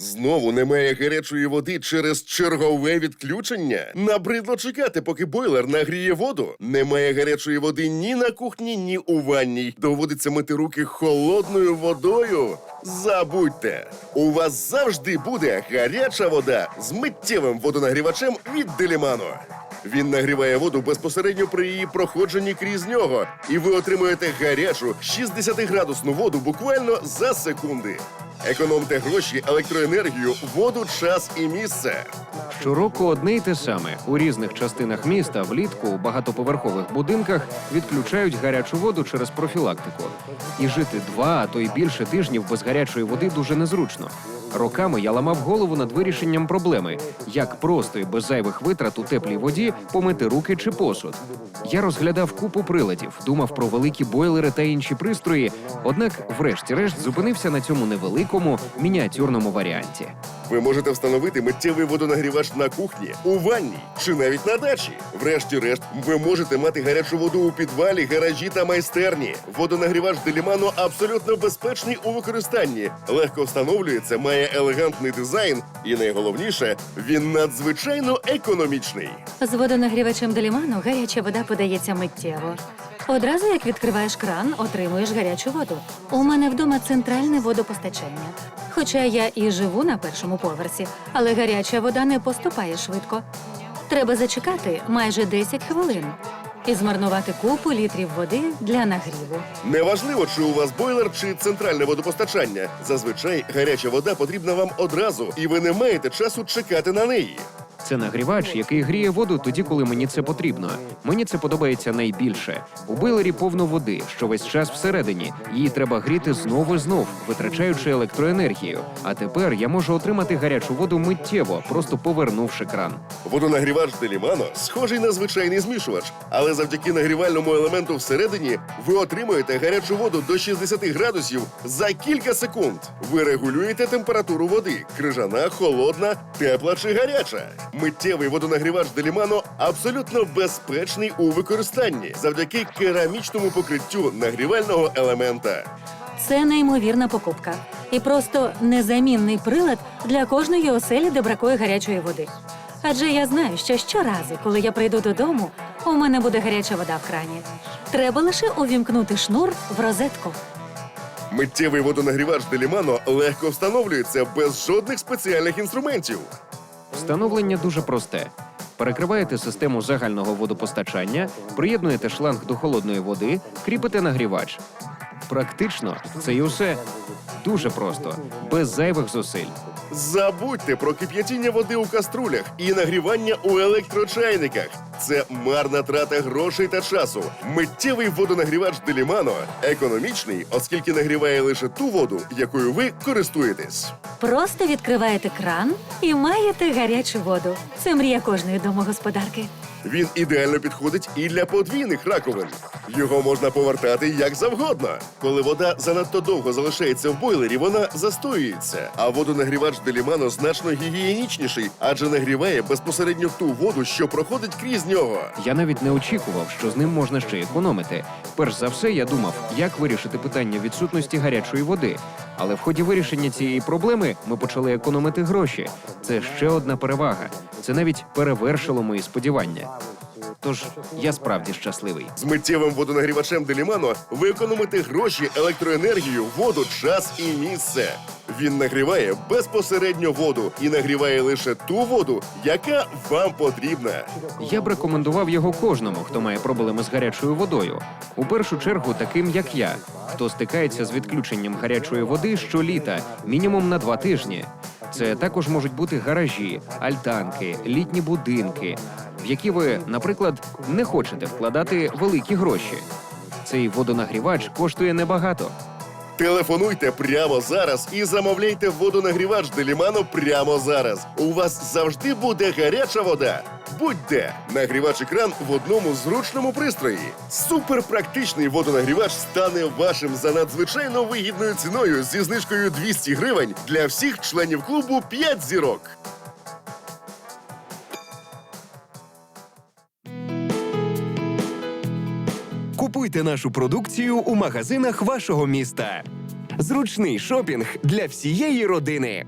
Знову немає гарячої води через чергове відключення. Набридло чекати, поки бойлер нагріє воду. Немає гарячої води ні на кухні, ні у ванній. Доводиться мити руки холодною водою. Забудьте, у вас завжди буде гаряча вода з миттєвим водонагрівачем від Делімано. Він нагріває воду безпосередньо при її проходженні крізь нього, і ви отримуєте гарячу 60-градусну воду буквально за секунди. Економте гроші, електроенергію, воду, час і місце. Щороку одне й те саме. У різних частинах міста влітку у багатоповерхових будинках відключають гарячу воду через профілактику. І жити два, а то й більше тижнів без гарячої води дуже незручно. Роками я ламав голову над вирішенням проблеми, як просто і без зайвих витрат у теплій воді помити руки чи посуд. Я розглядав купу приладів, думав про великі бойлери та інші пристрої, однак, врешті-решт, зупинився на цьому невеликому мініатюрному варіанті. Ви можете встановити миттєвий водонагрівач на кухні, у ванній чи навіть на дачі. Врешті-решт, ви можете мати гарячу воду у підвалі, гаражі та майстерні. Водонагрівач Делімано абсолютно безпечний у використанні, легко встановлюється, має елегантний дизайн, і найголовніше, він надзвичайно економічний. З водонагрівачем Деліману гаряча вода подається миттєво. Одразу як відкриваєш кран, отримуєш гарячу воду. У мене вдома центральне водопостачання. Хоча я і живу на першому поверсі, але гаряча вода не поступає швидко. Треба зачекати майже 10 хвилин і змарнувати купу літрів води для нагріву. Неважливо, чи у вас бойлер чи центральне водопостачання. Зазвичай гаряча вода потрібна вам одразу, і ви не маєте часу чекати на неї. Це нагрівач, який гріє воду тоді, коли мені це потрібно. Мені це подобається найбільше. У бойлері повно води, що весь час всередині. Її треба гріти знову і знов, витрачаючи електроенергію. А тепер я можу отримати гарячу воду миттєво, просто повернувши кран. Водонагрівач Делімано схожий на звичайний змішувач, але завдяки нагрівальному елементу всередині ви отримуєте гарячу воду до 60 градусів за кілька секунд. Ви регулюєте температуру води: крижана, холодна, тепла чи гаряча. Миттєвий водонагрівач Делімано абсолютно безпечний у використанні завдяки керамічному покриттю нагрівального елемента. Це неймовірна покупка і просто незамінний прилад для кожної оселі, де бракує гарячої води. Адже я знаю, що щоразу, коли я прийду додому, у мене буде гаряча вода в крані. Треба лише увімкнути шнур в розетку. Миттєвий водонагрівач Делімано легко встановлюється без жодних спеціальних інструментів. Встановлення дуже просте. Перекриваєте систему загального водопостачання, приєднуєте шланг до холодної води, кріпите нагрівач. Практично це і усе. Дуже просто, без зайвих зусиль. Забудьте про кип'ятіння води у каструлях і нагрівання у електрочайниках. Це марна трата грошей та часу. Миттєвий водонагрівач Делімано економічний, оскільки нагріває лише ту воду, якою ви користуєтесь. Просто відкриваєте кран і маєте гарячу воду. Це мрія кожної домогосподарки. Він ідеально підходить і для подвійних раковин. Його можна повертати як завгодно. Коли вода занадто довго залишається в бойлері, вона застоюється. А водонагрівач Делімано значно гігієнічніший, адже нагріває безпосередньо ту воду, що проходить крізь нього. Я навіть не очікував, що з ним можна ще економити. Перш за все, я думав, як вирішити питання відсутності гарячої води. Але в ході вирішення цієї проблеми ми почали економити гроші. Це ще одна перевага. Це навіть перевершило мої сподівання. Тож я справді щасливий. З миттєвим водонагрівачем Делімано ви економите гроші, електроенергію, воду, час і місце. Він нагріває безпосередньо воду і нагріває лише ту воду, яка вам потрібна. Я б рекомендував його кожному, хто має проблеми з гарячою водою. У першу чергу, таким як я, хто стикається з відключенням гарячої води щоліта, мінімум на два тижні. Це також можуть бути гаражі, альтанки, літні будинки, які ви, наприклад, не хочете вкладати великі гроші. Цей водонагрівач коштує небагато. Телефонуйте прямо зараз і замовляйте водонагрівач Делімано прямо зараз. У вас завжди буде гаряча вода. Будь-де нагрівач екран в одному зручному пристрої. Суперпрактичний водонагрівач стане вашим за надзвичайно вигідною ціною зі знижкою 200 гривень для всіх членів клубу 5 зірок. Купуйте нашу продукцію у магазинах вашого міста. Зручний шопінг для всієї родини.